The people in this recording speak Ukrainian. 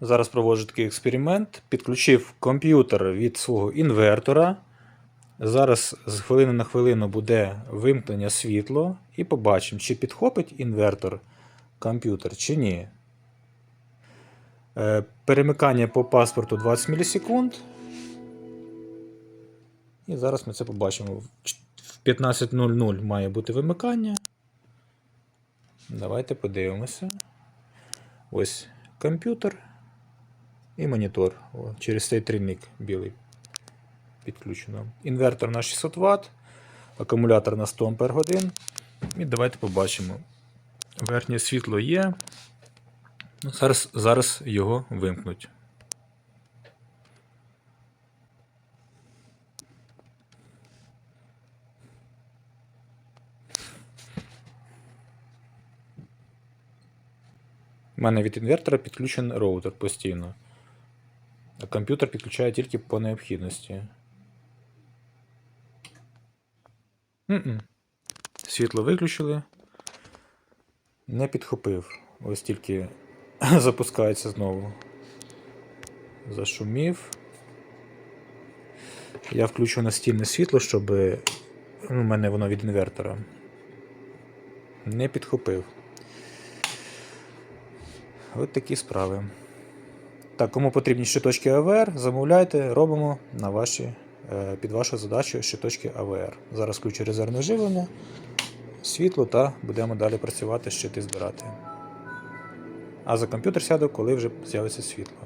Зараз проводжу такий експеримент. Підключив комп'ютер від свого інвертора. Зараз з хвилини на хвилину буде вимкнення світло і побачимо, чи підхопить інвертор комп'ютер чи ні. Е, Перемикання по паспорту 20 мілісекунд. І зараз ми це побачимо. В 15.00 має бути вимикання. Давайте подивимося. Ось комп'ютер і монітор. О, через цей трильник білий підключено. Інвертор на 600 Вт, акумулятор на 100 Ах. І давайте побачимо. Верхнє світло є. Ну, Зараз, зараз його вимкнуть. У мене від інвертора підключений роутер постійно. А комп'ютер підключає тільки по необхідності. М-м. Світло виключили. Не підхопив. Ось тільки запускається знову. Зашумів. Я включу настільне світло, щоб. Ну, у мене воно від інвертора. Не підхопив. От такі справи. Так, кому потрібні щиточки АВР, замовляйте, робимо на ваші, е, під вашу задачу щиточки АВР. Зараз включу резервне живлення, світло та будемо далі працювати, щити збирати. А за комп'ютер сяду, коли вже з'явиться світло.